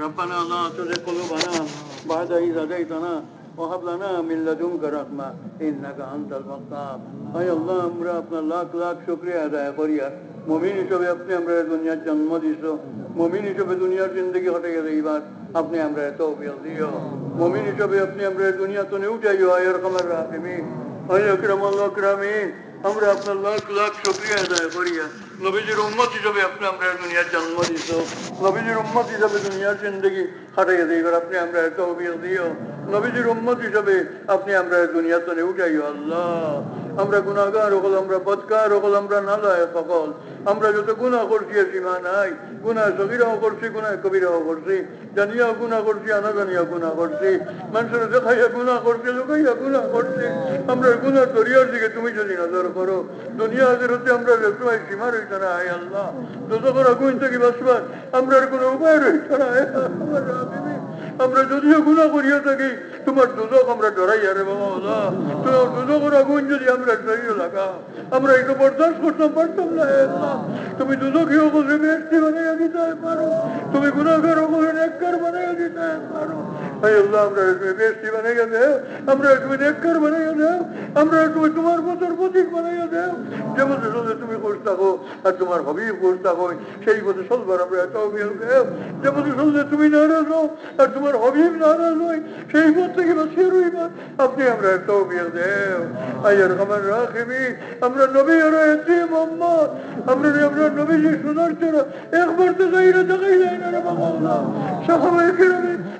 ربنا لا تزغ قلوبنا بعد إذ هديتنا وهب لنا من لدنك رحمة إنك أنت الوهاب আয় আল্লাহ আমরা আপনার লাখ লাখ শুক্রিয়া আদায় করিয়া মমিন হিসেবে আপনি আমরা দুনিয়ার জন্ম দিছ মমিন হিসেবে দুনিয়ার জিন্দগি হটে গেলে এইবার আপনি আমরা এত দিও মমিন হিসেবে আপনি আমরা দুনিয়া তো নেউ যাইও আয়ের কমার রাহিমি আয় আকরাম আল্লাহ আকরামিন আমরা আপনার লাখ লাখ শুক্রিয়া আদায় করিয়া নবীজির উম্মত হিসেবে আপনি আমরা দুনিয়ার জন্ম দিছ নবীজির উম্মত হিসেবে দুনিয়ার জিন্দগি হাটে গেছে এবার আপনি আমরা এত দিও। নবীজির উম্মত হিসেবে আপনি আমরা দুনিয়া তো নেউ যাইও আল্লাহ। আমরা গুণাগার হল, আমরা বদকার হল, আমরা নালায় সকল আমরা যত গুণা করছি, সীমা নাই। গুণা সগিরাও করছি গুণা কবিরাও করছি। জানিয়াও গুণা করছি, আনা জানিয়া গুণা করছি। মানুষের দেখাইয়া গুণা লুকাইয়া গুণা আমরা গুণা দরিয়ার দিকে তুমি যদি নজর করো, দুনিয়া হচ্ছে আমরা সময় সীমা না আয় আল্লাহ। যত করে গুণ থেকে বাঁচবার আমরা কোনো উপায় রয়েছে না। আমরা যদিও গুণা করিয়া থাকি তোমার দুদক আমরা ডরাইয়া রে বাবা আল্লাহ তোমার দুদকের আগুন যদি আমরা ডরাইয়া লাগা আমরা একটু বরদাস্ত করতে পারতাম না হে আল্লাহ তুমি দুদকই অবশ্যই বেশি বানাইয়া দিতে পারো তুমি গুণাগার অবশ্যই নেককার বানাইয়া দিতে পারো তুমি নেককার মতো থাকো আর তোমার হবিব করতে থাকো সেই মতো চলবার আমরা দেও যে মতো চলতে তুমি নারাজ হও আর তোমার হবিব নারাজ হয় সেই পথ থেকে আপনি আমরা এত অভিযোগ দেও আমার নবী আমরা আমরা নবীজি শোনার জন্য একবার তো না দেখাই যায় না রে বাবা আল্লাহ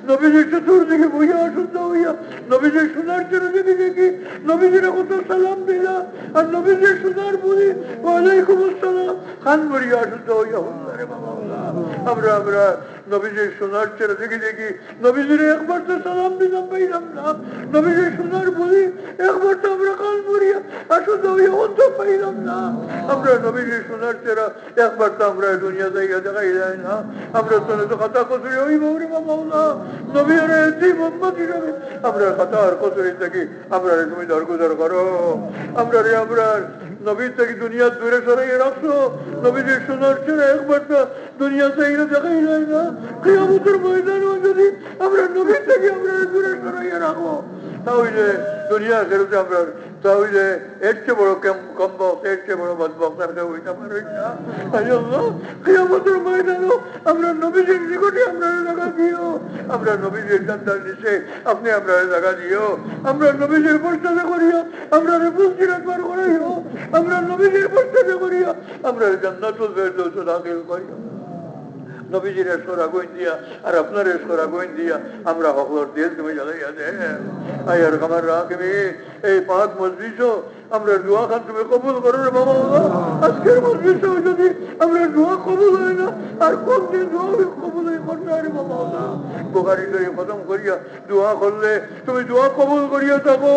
Nabizeci sürdü bu yaşında o ya. Nabizeci şunlar çırıcı dedi ki. Nabizeci kutu selam bila. Nabizeci şunlar buli. Ve aleyküm selam. Han bir yaşında o ya. Bunları babamla. Abra abra. নবীজির শোনার ছেড়ে দেখি দেখি, নবীজির একবার তো সালাম দিলাম, পাইলাম না। নবীজির শোনার বলি, একবার তো আমরা কান মরিয়া আসুন হইয়া অন্ত পাইলাম না। আমরা নবীজির শোনার ছেড়া একবার তো আমরা দুনিয়া জায়গা দেখাই যায় না। আমরা তো তো কথা কসুরি ওই বৌরি মামলা নবী আর এসি মোহাম্মদ হিসাবে আমরা কথা আর কসুরি থাকি আমরা তুমি দরগুদর করো। আমরা রে আমরা নবীর থেকে দুনিয়ার দূরে সরাইয়ে রাখছো। নবীজির শোনার ছেড়ে একবার তো দুনিয়া জায়গা দেখাই যায় না। ময়দানও যদি আমরা নবীর থেকে আমরা দূরে সরাইয়ে দুনিয়া ফেরতে আমরা। তাহলে আমরা নবীজির নিকটে আমরা জায়গা দিও। আমরা নবীজির নিচে আপনি আমরা জায়গা দিও। আমরা নবীজির প্রস্তাবে করিও। আমরা রেপুসির একবার করাইও। আমরা নবীজির প্রস্তাবে করিও আমরা ফেরদৌস দাখিল দিয়া আর আমরা তুমি আমরা কবুল বাবা। আমরা খতম করিয়া দোয়া করলে তুমি দোয়া কবুল করিয়া থাকো।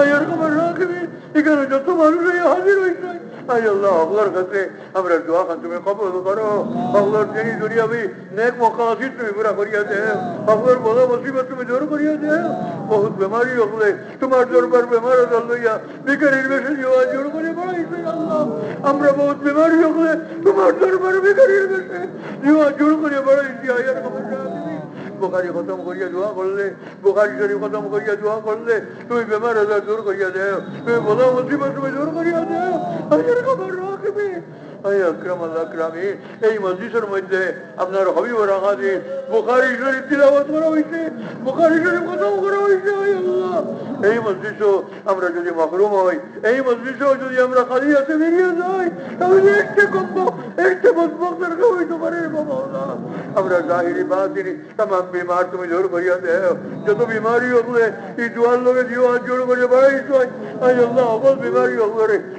আয়ার কামার রাখবি इकर जो तुम्हारे लिए हाजिर होइसन अय अल्लाह अगलर खतरे हमरा दुआ खान तुम्हें कबूल करो अगलर तेरी दुनिया भी नेक मकासिद तुम्हें पूरा करिया दे अगलर बोला मुसीबत तुम्हें दूर करिया दे बहुत बीमारी अगले तुम्हार जोर पर बीमार चल लिया बिकर इनवेशन जो आज जोर करे बड़ा इसे अल्लाह हमरा बहुत बीमारी अगले तुम्हार जोर पर बिकर इनवेशन जो आज जोर करे बड़ा इसे आयर বোখারি খতম করিয়া দোয়া করলে বোখারি শরীফ খতম করিয়া দোয়া করলে তুমি বেমার আজার দূর করিয়া দেও তুমি বলো মুসিবত তুমি দূর করিয়া দেও আজের খবর রাখবে এই মসজিদের মধ্যে আপনার হবিব রাখা দিয়ে বোখারি শরীফ তিলাওয়াত করা হয়েছে বোখারি শরীফ খতম করা হয়েছে এই মসজিদও আমরা যদি মহরুম হই, এই মসজিদও যদি আমরা খালি হাতে বেরিয়ে যাই, তাহলে হইতে পারে আমরা জাহিরি বিমার তুমি জোর করিয়া দেও, যত বিমারি হলে এই দুয়ার লোকে দিও, আর জোর করিয়া বাড়াইছ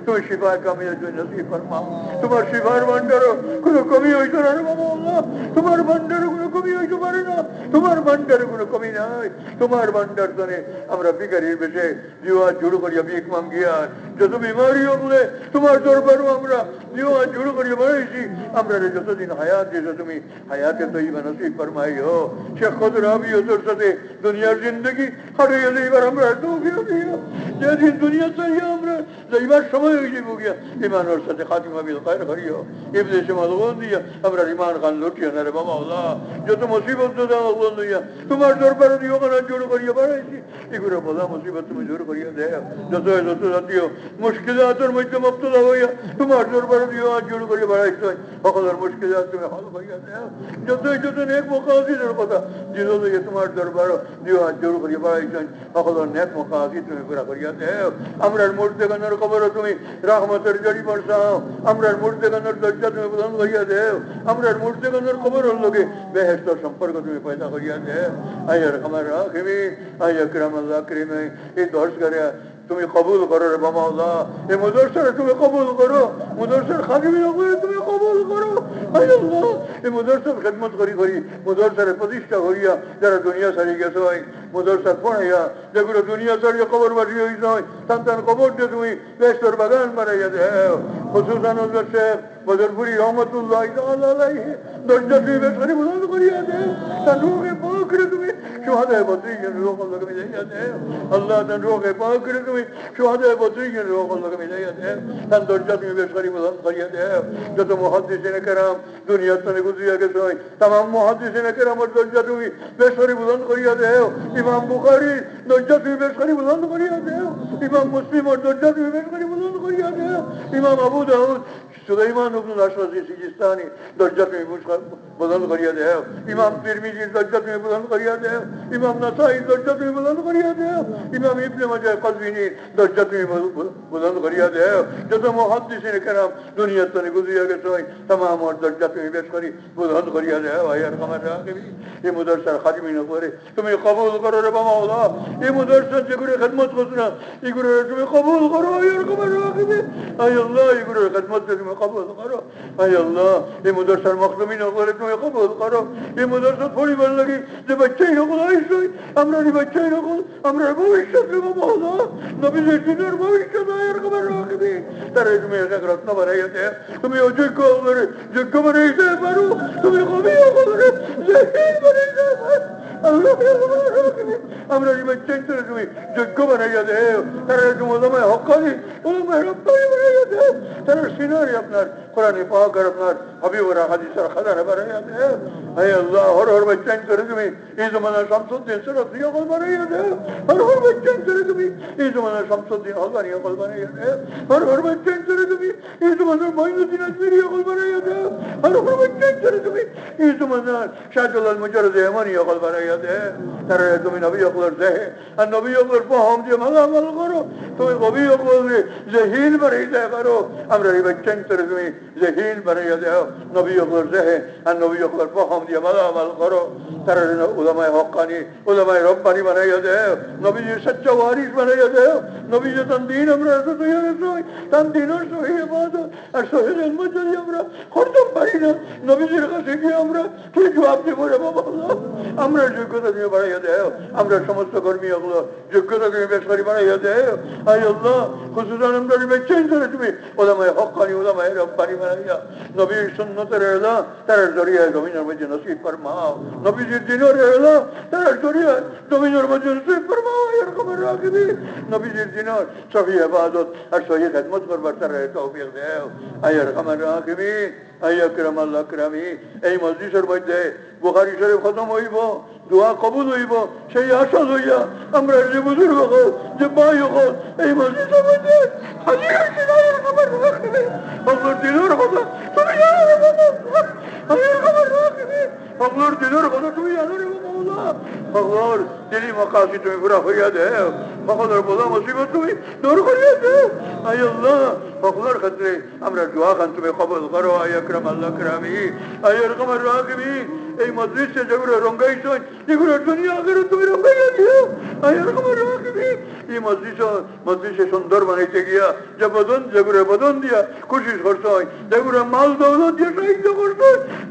তুমি শিফার কামিয়ে জন্য তোমার শিবার ভান্ডার কোনো কমি হইত না রে বাবা আল্লাহ। তোমার ভান্ডার কোনো কমি হইতে পারে না। তোমার ভান্ডারে কোনো কমি নাই। তোমার ভান্ডার জনে আমরা বিকারির বেশে জিওয়া জুড়ো করিয়া ভিক মাঙ্গিয়া যত বিমারি হলে তোমার দরবারও আমরা দিও আজ জুড়ো করিয়ে বাড়াইছি আমরা রে যতদিন হায়াত দিয়েছো তুমি হায়াতে তো ইমান নসিব ফরমাই হো শেখ কদর আমি তোর সাথে দুনিয়ার জিন্দগি হারিয়ে গেলে এবার আমরা তৌফিক দিও যেদিন দুনিয়া চাইয়া আমরা যাইবার সময় হয়ে যাবো গিয়া ইমানের সাথে খাতিমা বিল খায়ের করিও ইবনে সে মালগন দিয়া আমরা ইমান খান লুটিও না রে বাবা আল্লাহ যত মুসিবত দাও আল্লাহ লইয়া তোমার দরবারে দিও কেন জোর করিয়া বাড়াইছি এগুলো বলা মুসিবত তুমি জোর করিয়া দেও যত যত জাতীয় مشکلات اور مجھ پہ مبتلا ہو گیا تمہارے طور پر آج جڑ بڑے بڑا حصہ بخود اور مشکلات میں حال ہو گیا جب تو جو تو نیک مقاضی در پتا جنہوں نے یہ تمہارے طور پر دیو آج جڑ بڑے بڑا حصہ بخود اور نیک مقاضی تمہیں پورا کر جاتے ہیں امر المرد کے قبر تمہیں رحمت اور جڑی پڑتا امر المرد کے درجہ تمہیں بلند کر جاتے ہیں۔ امر المرد کے اندر قبر ہو لوگے بہشت اور سمپرک تمہیں پیدا کر جاتے ہیں۔ اے رحم الراحمین اے اکرم اللہ کریم یہ درس کرے۔ তুমি কবুল করো রে বাবা আল্লাহ এই মুদর্শনে তুমি কবুল করো মুদর্শন খাদিমি করে তুমি কবুল করো আয় আল্লাহ এই মুদর্শন খেদমত করি করি মুদর্শনে প্রতিষ্ঠা করিয়া যারা দুনিয়া ছাড়ি গেছে হয় মুদর্শন পড়াইয়া যেগুলো দুনিয়া ছাড়িয়ে কবর বাড়ি হয়েছে হয় সন্তান কবর দিয়ে তুমি বেস্তর বাগান বাড়াইয়া দেও খুশুসান শেখ বদরপুরি রহমতুল্লাহ আলাইহি দরজা তুমি বেসরি বুলন্দ করিয়া দেও তার রোগে পাকরে তুমি شهدای بدرین روح الله کمی دیگر نه الله تن روح پاک کرد کمی شهدای بدرین روح الله کمی دیگر نه تن درجات می بشری مدام سریت ہے جو تو محدثین کرام دنیا تن گزیا کے سوئی تمام محدثین کرام اور درجات می بشری بلند کریت ہے امام بخاری درجات می بشری بلند کریت ہے امام مسلم اور درجات می بشری بلند کریت ہے امام ابو داؤد Süleyman İbn-i Aşrazi Sicistani Deccat Mebus Bulanı Kariyade Hev. İmam Tirmizi Deccat Mebus Bulanı Kariyade Hev. İmam Nasai Deccat Mebus Bulanı Kariyade Hev. İmam İbn-i Mace Kazvini Deccat Mebus Bulanı Kariyade Hev. Ceza muhaddisini kelam dünyattan guzuya geçmeyin. Tamam or Deccat Mebus Kari Bulanı Kariyade Hev. Ayar kamer rakibi. İyi müdersen hadimin akvari. Kimi kabul karı Rabbim Allah. İyi müdersen çekure hizmet kusuna. İyi gürür kimi kabul karı ayar kamer rakibi. Ay Allah iyi gürür hizmet kusuna. قبول کرو ای الله این مدرسه رو مخدومین اقوال کنوی قبول کرو این مدرسه پولی بلگی دی بچه این اقوال ایشوی. امرا دی بچه این اقوال امرا باوی شد لما مولا نبی زیتین رو باوی شد ایر قبر راقبی. در ایجمی اقرات نبرای ایتی کمی او جکا اقوال جکا برای ایتی برو. کمی قومی اقوال زیتین برای ایتی 하나님 을 전체를 주님 저 그만해야 돼요 나를 주면 너무 헛거니 너무 헛거니 말해야 돼 나를 신뢰를 yap나 কোরআনে পাক আর আপনার হাবিবরা হাদিসের খাদারে বানাইয়া দে হে আল্লাহ, হর হর বাচ্চাই করে তুমি এই জমানার শামসুদ্দিন সরফি হল বানাইয়া দে, হর হর বাচ্চাই করে তুমি এই জমানার শামসুদ্দিন হলবানি হল বানাইয়া দে, হর হর বাচ্চাই করে তুমি এই জমানার মহিনুদ্দিন আজমিরি হল বানাইয়া দে, হর হর বাচ্চাই করে তুমি তুমি নবী হকলের জহিল বানাইতে পারো আমরা বাচ্চাই করে তুমি জহিল বানাইয়া দেও নবী হকলের দেহে আর নবী হকলের পহম দিয়ে মালামাল করো। তারা উলামায় হকানি, উলামায় রব্বানি বানাইয়া দেও নবীজির সচ্চা ওয়ারিস বানাইয়া দেও নবীজি তান দিন আমরা তান বাদ আর সহি জন্ম যদি আমরা করতে পারি না। নবীজির কাছে গিয়ে আমরা কি জবাব দেবো আমরা যোগ্যতা দিয়ে বাড়াইয়া দেও আমরা সমস্ত কর্মী ওগুলো যোগ্যতা দিয়ে বেশ করে বাড়াইয়া দেও hay Allah kusurlarımı vermekten zannetimi olamaya hakkani olamaya Rabbani menaya Nabi sünnet erela terer zariye dominar mece nasip farma Nabi ziddini erela terer zariye dominar mece nasip farma yarkam errakibi Nabi ziddini sahiye ibadet her sayı khidmet var berter tevfik dev ay yarkam errakibi अक्रम अल्लाह अक्रमी ऐं मस्जिद sir बचंदे Bukhari शरीफ़ ख़तमु हुई बो दुआ क़बूल हुई बो शही आशा हुई आहे अमरेट जे बुज़ुर्ग को जिबाई को ऐं मस्जिद शर बचंदे हज़ीर किनारे खबर रखने हमलोग दिलोर बता तुम यार बता हज़ीर खबर रखने हमलोग दिलोर बता तुम यार बता মকাশি তুমি পুরা হইয়া তুমি দূর করিয়া আই আল্লাহ ক্ষেত্রে আমরা খান, তুমি কবল করো আই আল্লাহ আই এরকম রাখবি এই মজলিসে যেগুলো রঙ্গাইছেন এগুলো দুনিয়া তুমি রঙ্গাইয়া দিও। আই এরকম রাখবি এই সুন্দর বানাইতে গিয়া, যে বদন, যেগুলো বদন দিয়া খুশি করছ যেগুলো মাল দৌলত দিয়ে সাহায্য করছ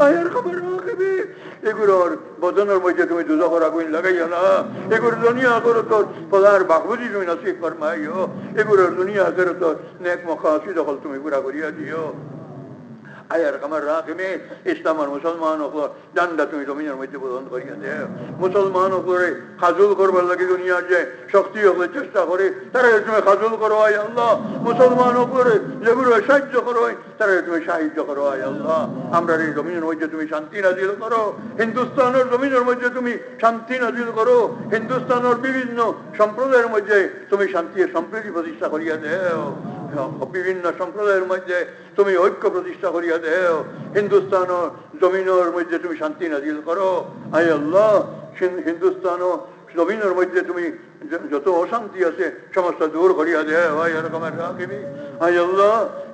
আই এরকম রাখবি এগুলোর বদনের মধ্যে তুমি দুজখর আগুন লাগাইও না এগুলো দুনিয়া করো তোর পদার বাহুদি তুমি নসিব ফরমাইও এগুলোর দুনিয়া করো তোর নেক মখাসি দখল তুমি পুরা করিয়া দিও আয়ার কামার রাখিমে ইসলাম আর মুসলমান হকল ডান্ডা তুমি জমিনের মধ্যে প্রদান করিয়া দে মুসলমান হকলে খাজুল করবার লাগে দুনিয়ার যে শক্তি হকলে চেষ্টা করে তারা তুমি খাজুল করো আয় আল্লাহ মুসলমান হকলে যেগুলো সাহায্য করো তারা তুমি সাহায্য করো আয় আল্লাহ আমরা এই জমিনের মধ্যে তুমি শান্তি নাজিল করো হিন্দুস্তানের জমিনের মধ্যে তুমি শান্তি নাজিল করো হিন্দুস্তানের বিভিন্ন সম্প্রদায়ের মধ্যে তুমি শান্তি সম্প্রীতি প্রতিষ্ঠা করিয়া দেও বিভিন্ন সম্প্রদায়ের মধ্যে তুমি ঐক্য প্রতিষ্ঠা করিয়া দেও। হিন্দুস্তান জমিনের মধ্যে তুমি শান্তি নাজিল করো। আই আল্লাহ, হিন- হিন্দুস্তান জমিনের মধ্যে তুমি যত অশান্তি আছে সমস্যা দূর করিয়া দেয় এরকম আল্লাহ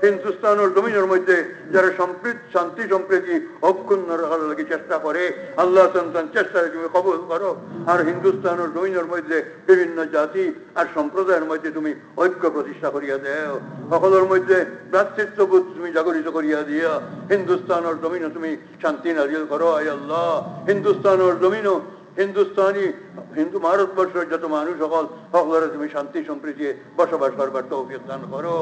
হিন্দুস্তান ও জমিনের মধ্যে যারা সম্প্রীত, শান্তি সম্প্রীতি অক্ষুণ্ণ রাখার লাগে চেষ্টা করে, আল্লাহ সন্তান চেষ্টা তুমি কবুল করো। আর হিন্দুস্তান ও জমিনের মধ্যে বিভিন্ন জাতি আর সম্প্রদায়ের মধ্যে তুমি ঐক্য প্রতিষ্ঠা করিয়া দেও। সকলের মধ্যে ভ্রাতৃত্ববোধ তুমি জাগরিত করিয়া দিয়া হিন্দুস্তানের জমিনও তুমি শান্তি নাজিল করো আয় আল্লাহ। হিন্দুস্তানের জমিনও হিন্দুস্তানি, হিন্দু ভারতবর্ষের যত মানুষ সকল সকলের তুমি শান্তি, সম্প্রীতি, বসবাস করবার তো দান করো।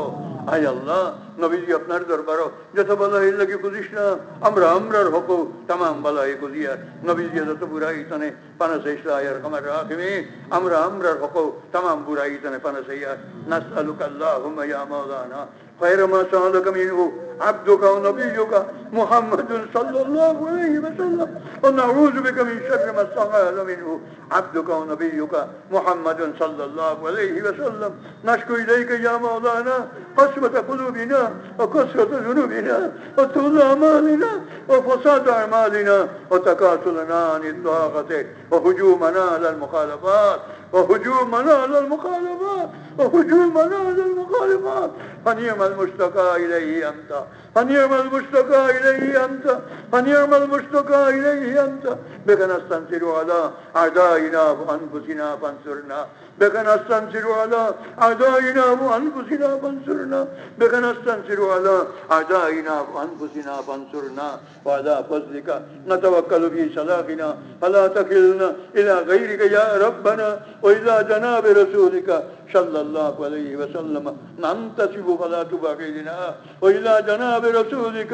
আয় আল্লাহ, নবীজি আপনার দরবারও যত বলা এই লাগে খুঁজিস না, আমরা আমরার হক তামাম বলা এই খুঁজিয়া নবীজি যত বুড়া ইতনে পানা পানাস আয়ার কমার রাখিমি আমরা আমরার হক তামাম বুড়া ইতনে পানা ইয়া নাসালুক আল্লাহ হুম ইয়া মাওলানা, খয়র মা সালুক মিনহু عبدك ونبيك محمد صلى الله عليه وسلم. ونعوذ بك من شر ما استعاذ منه. عبدك ونبيك محمد صلى الله عليه وسلم. نشكو إليك يا مولانا قسوة قلوبنا وكسرة ذنوبنا وطول أعمالنا وفساد أعمالنا وتكاسلنا عن الطاقة وهجومنا على المخالفات وهجومنا على المخالفات وهجومنا على المخالفات. فنعم المشتكى إليه أنت. فنعم المشتكى إليه أنت فنعم المشتكى إليه أنت بك نستنصر على أعدائنا وأنفسنا فانصرنا بك نستنصر على أعدائنا وأنفسنا فانصرنا بك نستنصر على أعدائنا وأنفسنا فانصرنا وعلى فضلك نتوكل في صلاحنا فلا تكلنا إلى غيرك يا ربنا وإلى جناب رسولك صلى الله عليه وسلم ننتسب فلا تبغينا وإلى جناب رسولك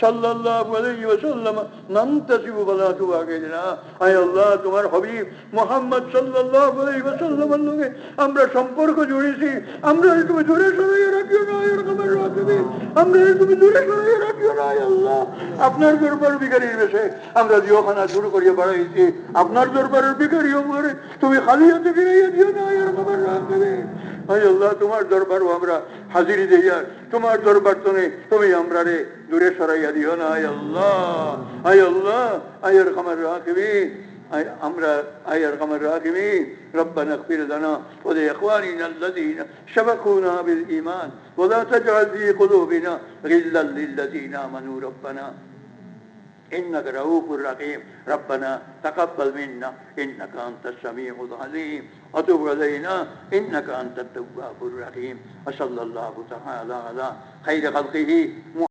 صلى الله عليه وسلم ننتسب فلا تبغينا أي الله তোমার হবিব মোহাম্মদ সাল্লাল্লাহু আলাইহি ওয়াসাল্লামের লগে আমরা সম্পর্ক জুড়েছি আমরা তুমি দূরে সরিয়ে রাখিও না এরকমের রাখবি আমরা তুমি দূরে সরিয়ে রাখিও না আয় আল্লাহ আপনার দরবার বিকারির বেশে আমরা জিওখানা শুরু করিয়ে বাড়াইছি আপনার দরবারের বিকারি উপরে তুমি খালি হাতে ফিরাইয়া দিও না এরকমের রাখবি আয় আল্লাহ তোমার দরবারও আমরা হাজিরি দিয়ার তোমার দরবার তুমি তুমি আমরা রে দূরে সরাইয়া দিও না আয় আল্লাহ আয় আল্লাহ আয় এরকমের রাখবি أي- أمر أي أرحم الراحمين ربنا اغفر لنا ولإخواننا الذين سبقونا بالإيمان ولا تجعل في قلوبنا غلا للذين آمنوا ربنا إنك رؤوف رحيم ربنا تقبل منا إنك أنت السميع العليم وتب علينا إنك أنت التواب الرحيم. وصلى الله تعالى على خير خلقه.